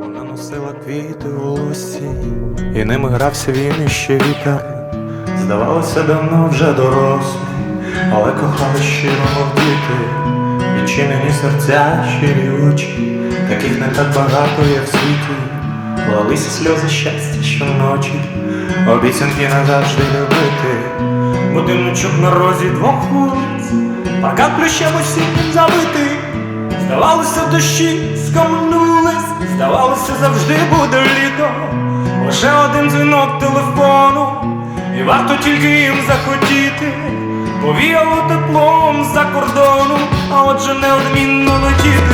Вона носила квіти в лосі, і ними грався він іще вітер. Здавалося, давно вже дорослі, але кохали щиро, мов діти, відчинені серця, щирі очі, таких не так багато є в світі. Лилися сльози щастя щоночі, обіцянки назавжди любити. Будиночок на розі двох вулиць, паркан плющем осіннім забитий. Здавалося, дощі скомнулись, здавалося, завжди буде літо. Лише один дзвінок телефону, і варто тільки їм захотіти. Повіяло теплом за кордону, а отже неодмінно летіти.